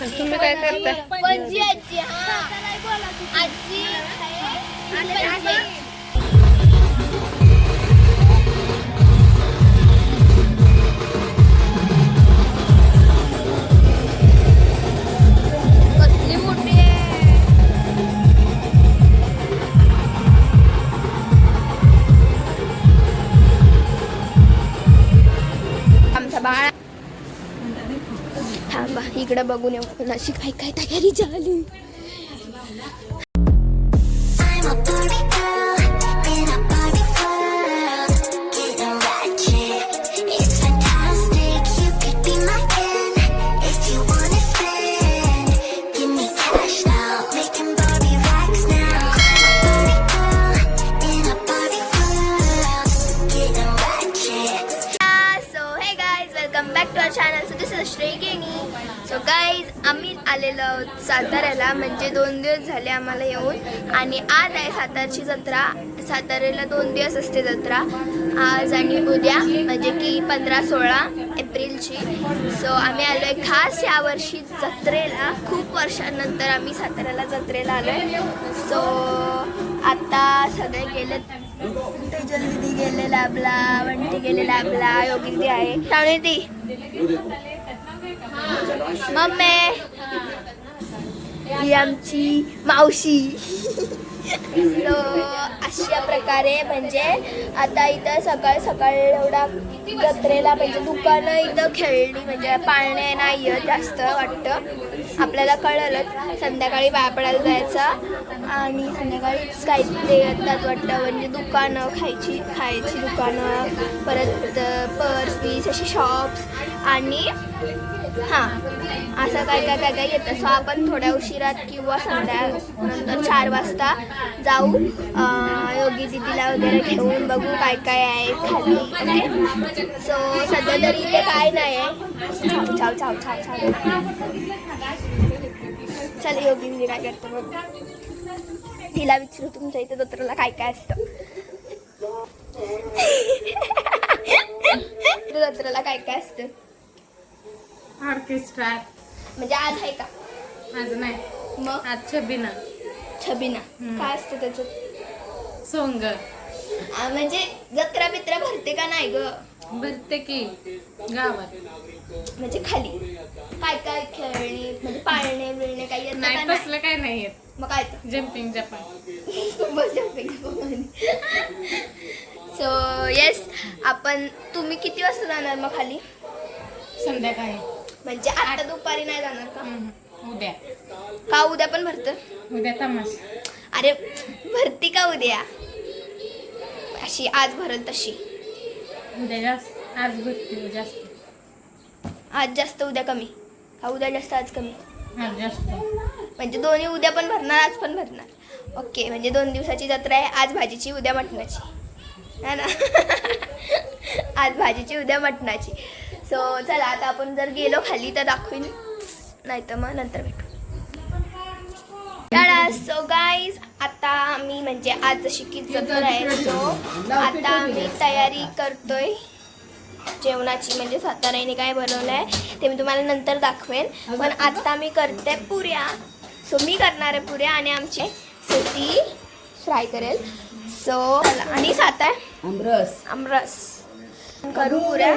तुम्ही काय करता पणजी आजी इकडे बघून येऊ. नाशिक काय काय तयारी झाली? साताऱ्याला म्हणजे दोन दिवस झाले आम्हाला येऊन. आणि आज आहे सातारची जत्रा. साताऱ्याला दोन दिवस असते जत्रा. आज आणि उद्या म्हणजे की पंधरा सोळा एप्रिलची. सो आम्ही आलो आहे खास यावर्षी जत्रेला. खूप वर्षानंतर आम्ही साताऱ्याला जत्रेला आलो आहे सो आता सगळे गेले तेजल दिदी गेले लाभला वंटी गेले लाभला योगी आहे. ती दी. मम्मी. ही आमची मावशी. सो अशा प्रकारे म्हणजे आता इथं सकाळ सकाळ एवढा जत्रेला म्हणजे दुकानं इथं खेळली म्हणजे पाळणे नाही आहेत जास्त वाटतं. आपल्याला कळलंच. संध्याकाळी पाया पडायला जायचं आणि संध्याकाळीच काही ते येतात वाटतं. म्हणजे दुकानं खायची खायची दुकानं परत पर्स बीस असे शॉप्स आणि हां. असं काय काय काय काय येतं. सो आपण थोड्या उशिरात किंवा संध्या चार वाजता जाऊ. योगी दिदीला वगैरे घेऊन बघू काय काय आहे खाली. ओके सो सध्या तरी इथे काय नाही आहे छाव छाव छाव छाव छाव चल योगी दिदी काय करतो बघ. तिला विचारू तुमच्या इथे जत्रेला काय काय असतं. इथे जत्रेला काय काय असतं? ऑर्केस्ट्रा. म्हणजे आज आहे का? आज नाही. मग? आज छबिना. छबिना. काय असतं त्याचं? सोंग. म्हणजे जत्रा बित्रा भरते का नाही ग? भरते की गावात. म्हणजे खाली. काय काय खेळणी म्हणजे पाळणे बिळणे काही येतं नाही तसलं काय नाही येत. मग काय जम्पिंग जपान सो येस आपण तुम्ही किती वाजता जाणार मग खाली? संध्याकाळी. म्हणजे आता दुपारी नाही जाणार का. उद्या. का उद्या पण भरतं? उद्या तमाशा. अरे भरती का उद्या? अशी आज भरल तशी. उद्या जास्त आज भरते जास्त. आज जास्त उद्या कमी. का उद्या जास्त आज कमी? आज जास्त. म्हणजे दोन्ही उद्या पण भरणार आज पण भरणार. ओके म्हणजे दोन दिवसाची जत्रा आहे आज भाजीची उद्या मटणाची. है ना? आज भाजीची उद्या मटणाची. सो चला आता आपण जर गेलो खाली तर दाखवीन. नाही तर मग नंतर भेटू. सो गाईज आता आम्ही म्हणजे आज जशी की जत्रा आहे सो आता आम्ही तयारी करतोय. जेवणाची म्हणजे साताराने काय बनवलं आहे ते मी तुम्हाला नंतर दाखवेन. पण आता मी करते पुऱ्या. सो मी करणार आहे पुऱ्या आणि आमची सो ती फ्राय करेल. सो आणि साता आमरस. आमरस. करू पुऱ्या.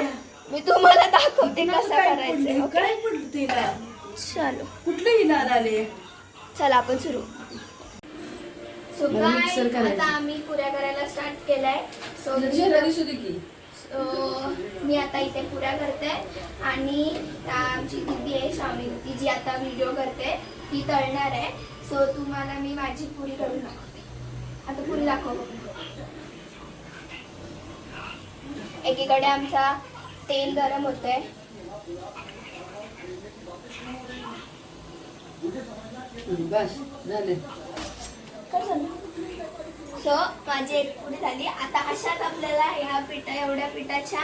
मी तुम्हाला दाखवते कसं करायचं ओके? काय पडलं तिला? चलो. कुठलं इनार आले? चला आपण सुरू. सो काय करायचं. आता आम्ही पुऱ्या करायला स्टार्ट केलाय. सो की सो मी आता इथे पुऱ्या करते आणि आमची दिदी आहे स्वामी ती जी आता व्हिडिओ करते ती तळणार आहे. सो तुम्हाला मी माझी पुरी करून दाखवते. आता पुरी दाखव एकीकडे आमचा तेल गरम होतंय. बस झाले. सो माझी एक पुरी झाली. आता अशाच आपल्याला ह्या पिठा एवढ्या पिठाच्या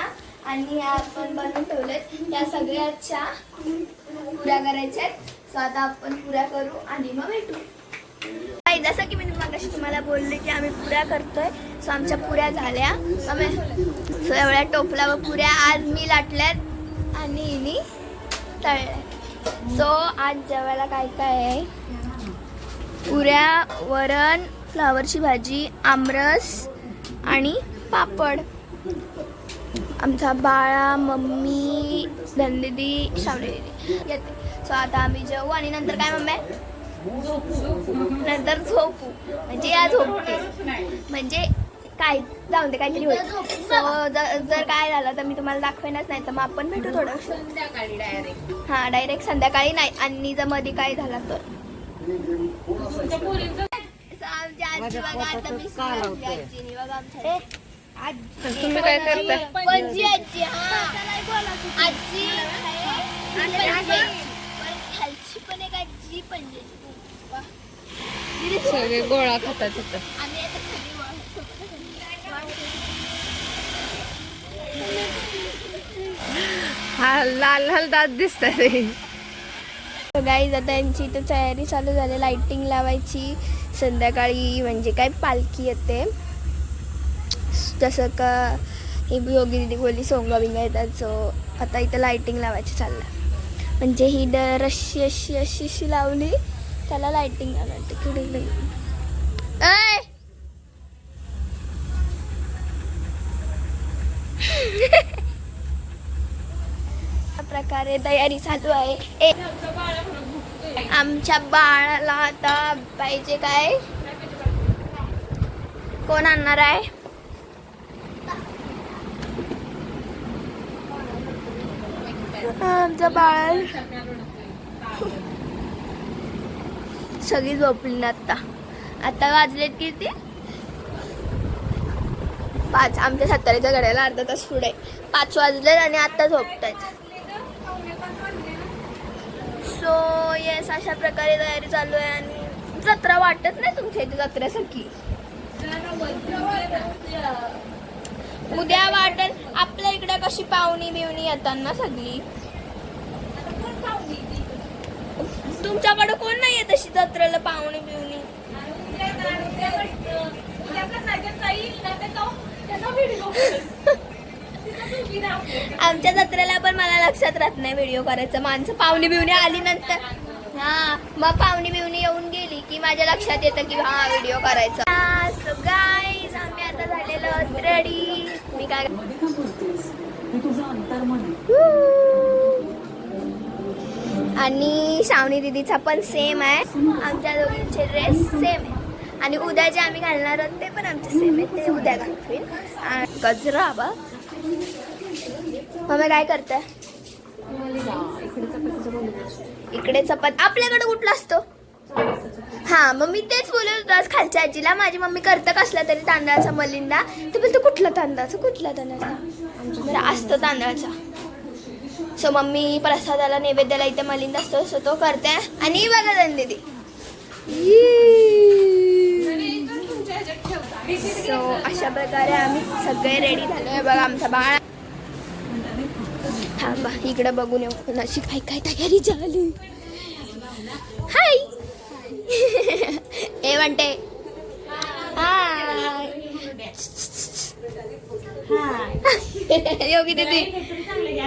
आणि ह्या आपण बनवून ठेवल्यात त्या सगळ्याच्या पुऱ्या करायच्या आहेत सो आता आपण पुऱ्या करू आणि मग भेटू. जसं की मी मगाशी तुम्हाला बोलले की आम्ही पुऱ्या करतोय. सो आमच्या पुऱ्या झाल्या. आम्ही सो एवढ्या टोपला व पुऱ्या आज मी लाटल्यात आणि हिनी तळल्या सो आज जेवायला काय काय आहे? पुऱ्या वरण फ्लावरची भाजी आमरस आणि पापड. आमचा बाळा मम्मी धनदिदी शावणी दिदी येते. सो आता आम्ही जेवू आणि नंतर काय मम्मी? नंतर झोपू. म्हणजे या झोपते. म्हणजे काय जाऊन दे काहीतरी होईल. सो जर काय झालं तर मी तुम्हाला दाखवेनच नाही तर मग आपण भेटू थोडं. संध्याकाळी डायरेक्ट हां डायरेक्ट संध्याकाळी नाही आणि जर मध्ये काय झाला तर. आजी बघा आता मी सुनावली आजीने बघा आमच्या तुम्ही काय करताय? पणजी आजी. हा. आजी. पण एक आजी पणजी. सगळे गोळा खातात तिथं. हा लाल लाल दात दिसतात गाईज दादांची यांची इथे तयारी चालू झाली लाइटिंग लावायची. संध्याकाळी म्हणजे काय पालखी येते. जसं का ही योगी दिदी बोलली सोंगा बिंगा येतात. सो आता इथं लाइटिंग लावायची चाललं म्हणजे ही ड रशी अशी अशी अशी लावली. त्याला लाइटिंग लावायची प्रकारे तयारी चालू आहे. ए आमच्या बाळाला आता पाहिजे काय? कोण आणणार आहे? आमच्या बाळ. सगळी झोपली ना आता. आता वाजलेत किती? पाच. आमच्या सातारीच्या घड्याला अर्धा तास पुढे. पाच वाजले आणि आता झोपतात सो येस अशा प्रकारे तयारी चालू आहे आणि जत्रा वाटत नाही तुमच्या इथे जत्रेसारखी. उद्या वाटेल. आपल्या इकडे कशी पाहुणी बिवणी येतात ना सगळी? तुमच्याकडे कोण नाही येत अशी जत्रेला पाहुणी बिवणी? आमच्या जत्रेला पण मला लक्षात राहत नाही व्हिडिओ करायचं. माणसं पाहुणी बिवणी आली नंतर हा मग पाहुणी बिवणी येऊन गेली की माझ्या लक्षात येतं की हा व्हिडिओ करायचा. गाईज आम्ही आता झालेलो रेडी मी काय आणि श्रावणी दिदीचा पण सेम आहे. आमच्या दोघींचे ड्रेस सेम आहे. आणि उद्या जे आम्ही घालणार आहोत ते पण आमचे सेम आहे. ते उद्या घालतील. गजरा बा मम्मी काय करताय? इकडे चपात. आपल्याकडे कुठला असतो? हा मग मी तेच बोलत होतो आज खालच्या आजीला. माझी मम्मी करतं कसला तरी तांदळाचा मलिंदा. तर बोलतो कुठला तांदळाचा? कुठला तांदळाचा? बरं असतो तांदळाचा. सो मम्मी प्रसादाला नैवेद्याला इथे मलिंदा असतो सो तो करते. आणि ही बघा दंदी ती. सो अशा प्रकारे आम्ही सगळे रेडी झालोय. बघा आमचा बाळ. थांबा इकडे बघून येऊ. नशी काय काय तयारी झाली? हाय ए म्हणते हाय योगी दीदी.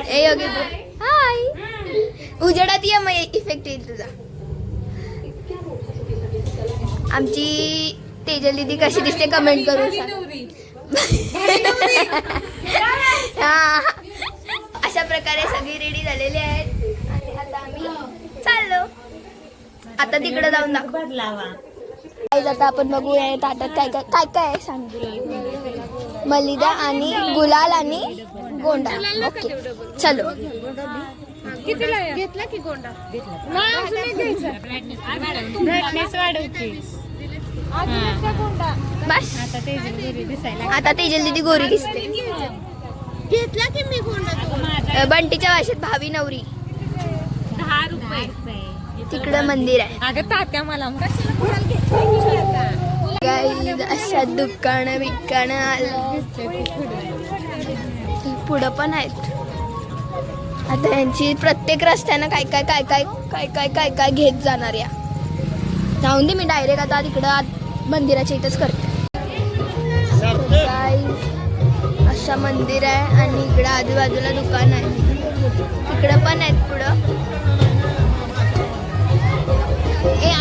ए योगी दीदी. हाय उजेडात ये मग इफेक्ट येईल तुझा. आमची तेजल दीदी कशी दिसते कमेंट करून. हा. अशा प्रकारे सगळी रेडी झालेली आहेत. आणि आता आम्ही चाललो. आता तिकडे जाऊन दाखव. आता आपण बघूया ताटात काय काय काय काय आहे सांग. मलिदा आणि गुलाल आणि गोंडा. ओके. चलो. घेतला की गोंडा? ब्राईटनेस वाढवते बस. आता तेजल दीदी गोरी दिसते. घेतला की मी गोंडा बंटीच्या भाषेत भावी नवरी. दहा रुपये. तिकडं मंदिर आहे. अगं तात्या मला अशा दुकानं बिकानं पुढं पण आहेत. आता यांची प्रत्येक रस्त्यानं काय काय काय काय काय काय काय काय घेत जाणार या. जाऊन दे मी डायरेक्ट आता तिकडं आत मंदिराच्या इथंच करते. अशा मंदिर आहे आणि इकडं आजूबाजूला दुकान आहे. इकडं पण आहेत पुढं. ए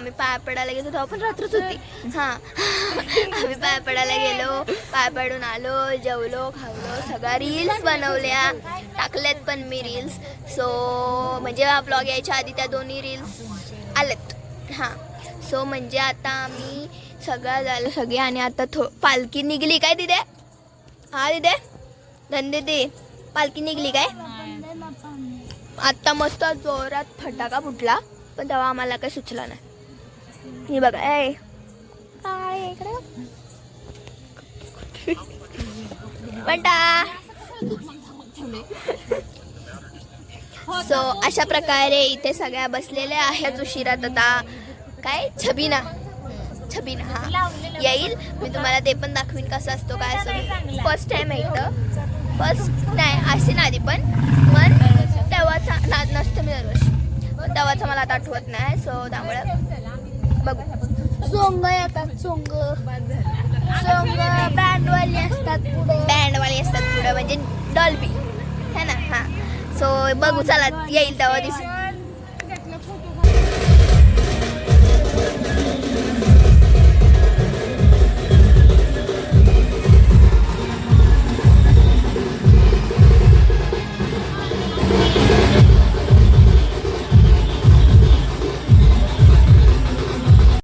आम्ही पाय पडायला गेलो तेव्हा पण रात्रच होती. हां. आम्ही पाय पडायला गेलो. पाय पडून आलो जेवलो खावलो सगळ्या रील्स बनवल्या. टाकल्यात पण मी रील्स सो म्हणजे हा ब्लॉग यायच्या आधी त्या दोन्ही रील्स आलेत. हां. सो म्हणजे आता आम्ही सगळं झालं सगळे आणि आता थो पालखी निघली काय तिथे हा तिथे धंदे ते पालखी निघली काय? आत्ता मस्त जोरात फटाका फुटला. पण तेव्हा आम्हाला काही सुचलं नाही. हे बघा ए काय इकडे सो अशा प्रकारे इथे सगळ्या बसलेल्या आहेत उशिरात आता. काय? छबिना. छबिना हा. येईल. मी तुम्हाला ते पण दाखवीन कसं असतो काय असं फर्स्ट टाइम इथं. फर्स्ट नाही असे ना आधी पण. पण तेव्हाचा ना नसतं मी दरवर्षी. तेव्हाचं मला आता आठवत नाही सो त्यामुळे. बघू. सोंग येतात सोंग. सोंग बँडवाली असतात पुढे. बँडवाली असतात पुढे म्हणजे डॉल्बी. है ना? हां. सो बघू चला येईल तेव्हा दिस